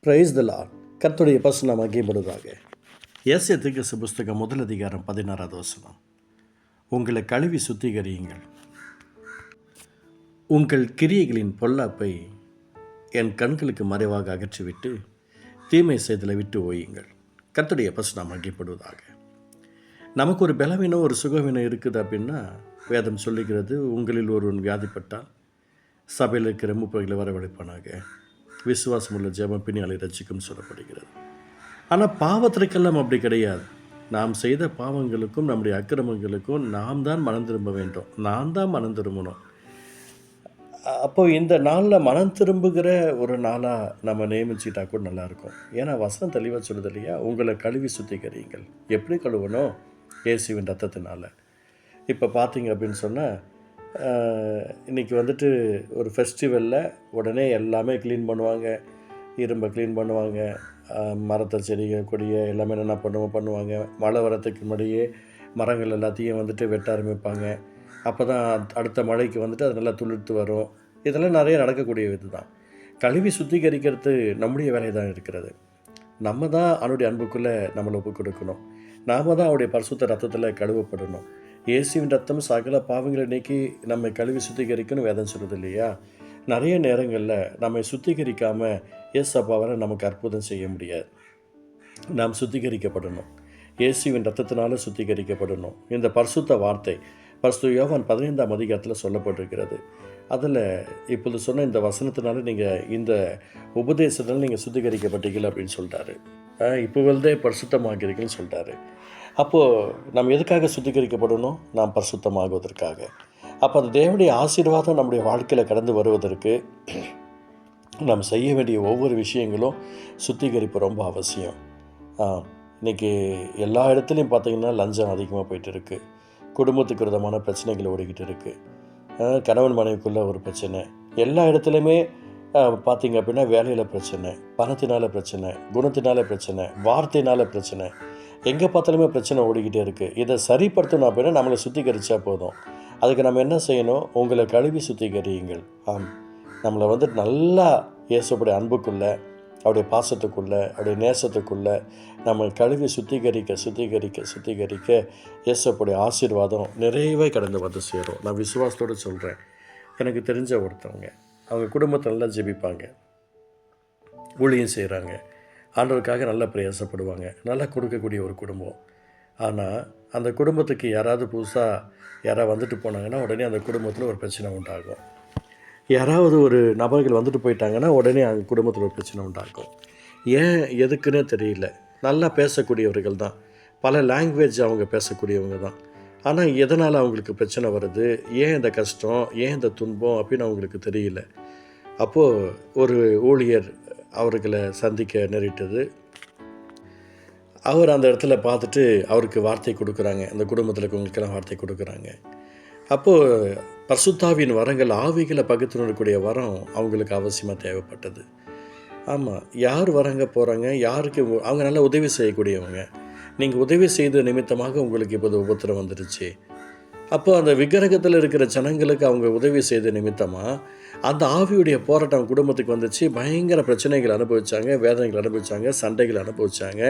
Praise the கத்துடைய பசு நாம் அங்கேப்படுவதாக ஏசிய திகசு புஸ்தகம் முதல் அதிகாரம் பதினாறாவது வசனம். உங்களை கழுவி சுத்திகரியுங்கள். உங்கள் கிரியைகளின் பொல்லாப்பை என் கண்களுக்கு மறைவாக அகற்றிவிட்டு தீமை செய்தலை விட்டு ஓயுங்கள். கத்துடைய பசு நாம் அங்கேப்படுவதாக நமக்கு ஒரு பலவீனம் ஒரு சுகவீனம் இருக்குது அப்படின்னா வேதம் சொல்லுகிறது உங்களில் ஒருவன் வியாதிப்பட்டால் சபையில் இருக்கிற மூப்பர்களை வரவழைப்பானாக. விசுவாசம் உள்ள ஜெபம் பின்னாலே ரசிக்கும் சொல்லப்படுகிறது. ஆனால் பாவத்திற்கெல்லாம் அப்படி கிடையாது. நாம் செய்த பாவங்களுக்கும் நம்முடைய அக்கிரமங்களுக்கும் நாம் தான் மனம் திரும்ப வேண்டும். நான் தான் மனம் திரும்பணும். அப்போ இந்த நாளில் மனம் திரும்புகிற ஒரு நாளாக நம்ம நியமிச்சிட்டா கூட நல்லாயிருக்கும் ஏன்னா வசனம் தெளிவாக சொல்லுது இல்லையா? உங்களை கழுவி சுத்திகரியுங்கள். எப்படி கழுவணும்? இயேசுவின் ரத்தத்தினால. இப்போ பார்த்தீங்க அப்படின்னு சொன்னால் இன்றைக்கி வந்துட்டு ஒரு ஃபெஸ்டிவலில் உடனே எல்லாமே க்ளீன் பண்ணுவாங்க. இரும்பை க்ளீன் பண்ணுவாங்க. மரத்தை செடிகள் கொடியை எல்லாமே என்னென்ன பண்ணுவோம் பண்ணுவாங்க. மழை வரத்துக்கு முன்னாடியே மரங்கள் எல்லாத்தையும் வந்துட்டு வெட்ட ஆரம்பிப்பாங்க. அப்போ தான் அடுத்த மழைக்கு வந்துட்டு அது நல்லா துளிர்த்து வரும். இதெல்லாம் நிறைய நடக்கக்கூடிய இது தான் கழுவி சுத்திகரிக்கிறது நம்முடைய வேலை தான் இருக்கிறது. நம்ம தான் அவனுடைய அன்புக்குள்ளே நம்மளை ஒப்பு கொடுக்கணும். நாம தான் அவருடைய பரிசுத்த ரத்தத்தில் கழுவப்படணும். இயேசுவின் ரத்தம் சகல பாவங்களை நீக்கி நம்மை கழுவி சுத்திகரிக்கணும் வேதம் சொல்கிறது இல்லையா? நிறைய நேரங்களில் நம்மை சுத்திகரிக்காமல் இயேசு நமக்கு அற்புதம் செய்ய முடியாது. நாம் சுத்திகரிக்கப்படணும். இயேசுவின் ரத்தத்தினால சுத்திகரிக்கப்படணும். இந்த பரிசுத்த வார்த்தை பரிசு யோகான் பதினைந்தாம் அதிகாரத்தில் சொல்லப்பட்டிருக்கிறது. அதில் இப்போது சொன்ன இந்த வசனத்தினால நீங்கள் இந்த உபதேசத்தினால நீங்கள் சுத்திகரிக்கப்பட்டீர்கள் அப்படின்னு சொல்லிட்டாரு இப்போ வந்து பரிசுத்தமாகிறீர்கள்னு சொல்லிட்டாரு அப்போது நம்ம எதுக்காக சுத்திகரிக்கப்படணும்? நாம் பரிசுத்தமாகுவதற்காக. அப்போ அந்த தேவனுடைய ஆசீர்வாதம் நம்முடைய வாழ்க்கையில் கடந்து வருவதற்கு நாம் செய்ய வேண்டிய ஒவ்வொரு விஷயங்களும் சுத்திகரிப்பு ரொம்ப அவசியம். இன்றைக்கி இன்னைக்கு எல்லா இடத்துலையும் பார்த்தீங்கன்னா லஞ்சம் அதிகமாக போயிட்டு இருக்குது குடும்பத்துக்கு விதமான பிரச்சனைகள் ஓடிக்கிட்டு இருக்குது கணவன் மனைவிக்குள்ள ஒரு பிரச்சனை. எல்லா இடத்துலையுமே பார்த்திங்க பார்த்தீங்க அப்படின்னா வேலையில் பிரச்சனை பணத்தினால பிரச்சனை குணத்தினால பிரச்சனை வார்த்தையினால பிரச்சனை எங்கே பார்த்தாலுமே பிரச்சனை ஓடிக்கிட்டே இருக்குது இதை சரிப்படுத்தணும் அப்படின்னா நம்மளை சுத்திகரித்தா போதும். அதுக்கு நம்ம என்ன செய்யணும்? உங்களை கழுவி சுத்திகரியுங்கள். ஆம். நம்மளை வந்து நல்லா இயேசுடைய அன்புக்குள்ளே அவருடைய பாசத்துக்குள்ளே அவருடைய நேசத்துக்குள்ளே நம்ம கழுவி சுத்திகரிக்க சுத்திகரிக்க சுத்திகரிக்க இயேசுடைய ஆசீர்வாதம் நிறையவே கடந்து வந்து சேரும். நான் விசுவாசத்தோடு சொல்கிறேன் எனக்கு தெரிஞ்ச ஒருத்தவங்க. அவங்க குடும்பத்தை நல்லா ஜெபிப்பாங்க. ஊழியம் செய்கிறாங்க ஆண்டவருக்காக நல்லா பிரயாசப்படுவாங்க. நல்லா கொடுக்கக்கூடிய ஒரு குடும்பம். ஆனால் அந்த குடும்பத்துக்கு யாராவது புதுசாக யாராவது வந்துட்டு போனாங்கன்னா உடனே அந்த குடும்பத்தில் ஒரு பிரச்சனை உண்டாகும். யாராவது ஒரு நபர்கள் வந்துட்டு போயிட்டாங்கன்னா உடனே அந்த குடும்பத்தில் ஒரு பிரச்சனை உண்டாகும். ஏன் எதுக்குன்னே தெரியல. நல்லா பேசக்கூடியவர்கள் தான். பல லாங்குவேஜ் அவங்க பேசக்கூடியவங்க தான். ஆனால் எதனால் அவங்களுக்கு பிரச்சனை வருது? ஏன் இந்த கஷ்டம்? ஏன் இந்த துன்பம்? அப்படின்னு அவங்களுக்கு தெரியல. அப்போது ஒரு ஊழியர் அவர்களை சந்திக்க நேரிட்டது. அவர் அந்த இடத்துல பார்த்துட்டு அவருக்கு வார்த்தை கொடுக்குறாங்க. அந்த குடும்பத்தில் இருக்கவங்களுக்கெல்லாம் வார்த்தை கொடுக்குறாங்க. அப்போது பர்சுத்தாவின் வரங்கள் ஆவிகளை பகுத்துணரக்கூடிய வரம் அவங்களுக்கு அவசியமாக தேவைப்பட்டது. ஆமாம் யார் வராங்க போகிறாங்க யாருக்கு அவங்க நல்லா உதவி செய்யக்கூடியவங்க. நீங்கள் உதவி செய்த நிமித்தமாக உங்களுக்கு இப்போது உபத்திரம் வந்துடுச்சு அப்போ அந்த விக்கிரகத்தில் இருக்கிற ஜனங்களுக்கு அவங்க உதவி செய்த நிமித்தமாக அந்த ஆவியுடைய போராட்டம் குடும்பத்துக்கு வந்துச்சு. பயங்கர பிரச்சனைகள் அனுபவிச்சாங்க வேதனைகள் அனுபவித்தாங்க சண்டைகள் அனுபவித்தாங்க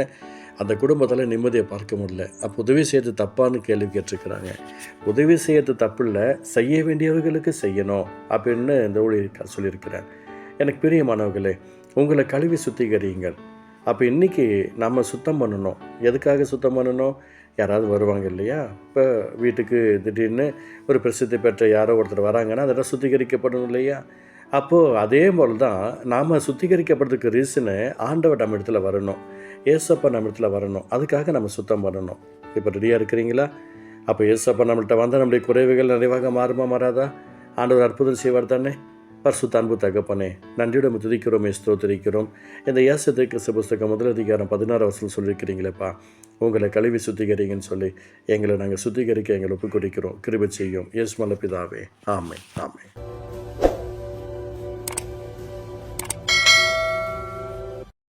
அந்த குடும்பத்தில் நிம்மதியை பார்க்க முடியல. அப்போ உதவி செய்யறது தப்பான்னு கேள்வி கேட்டிருக்கிறாங்க. உதவி செய்யறது தப்பு இல்லை செய்ய வேண்டியவர்களுக்கு செய்யணும் அப்படின்னு இந்த ஊழியர் சொல்லியிருக்கிறார். எனக்கு பிரியமானவர்களே உங்களை கழுவி சுத்திகரியுங்கள். அப்போ இன்றைக்கி நம்ம சுத்தம் பண்ணணும். எதுக்காக சுத்தம் பண்ணணும்? யாராவது வருவாங்க இல்லையா? இப்போ வீட்டுக்கு திடீர்னு ஒரு பிரசித்தி பெற்ற யாரோ ஒருத்தர் வராங்கன்னா அதெல்லாம் சுத்திகரிக்கப்படணும் இல்லையா? அப்போது அதே போல் தான் நாம் சுத்திகரிக்கப்படுறதுக்கு ரீசனு ஆண்டவர் நம்ம இடத்துல வரணும். ஏசப்பா நம்ம இடத்துல வரணும். அதுக்காக நம்ம சுத்தம் பண்ணணும். இப்போ ரெடியாக இருக்கிறீங்களா? அப்போ ஏசப்பா நம்மள்ட்ட வந்தால் நம்முடைய குறைவுகள் நிறைவாக மாறுமா மாறாதா? ஆண்டவர் அற்புதம் செய்வார் தானே? பரிசுத்த அன்பு தகப்பனே நன்றியுடன் துதிக்கிறோமே ஸ்தோத்திரிக்கிறோம். இந்த ஏசத்திற்கு புஸ்தகம் முதல் அதிகாரம் பதினாறு வருஷம் சொல்லியிருக்கிறீங்களேப்பா. உங்களை கழுவி சுத்திகரிங்கன்னு சொல்லி எங்களை நாங்கள் சுத்திகரிக்க எங்களை ஒப்பு கொடுக்கிறோம் கிருபை செய்யும் இயேசு மலப்பிதாவே. ஆமை ஆமை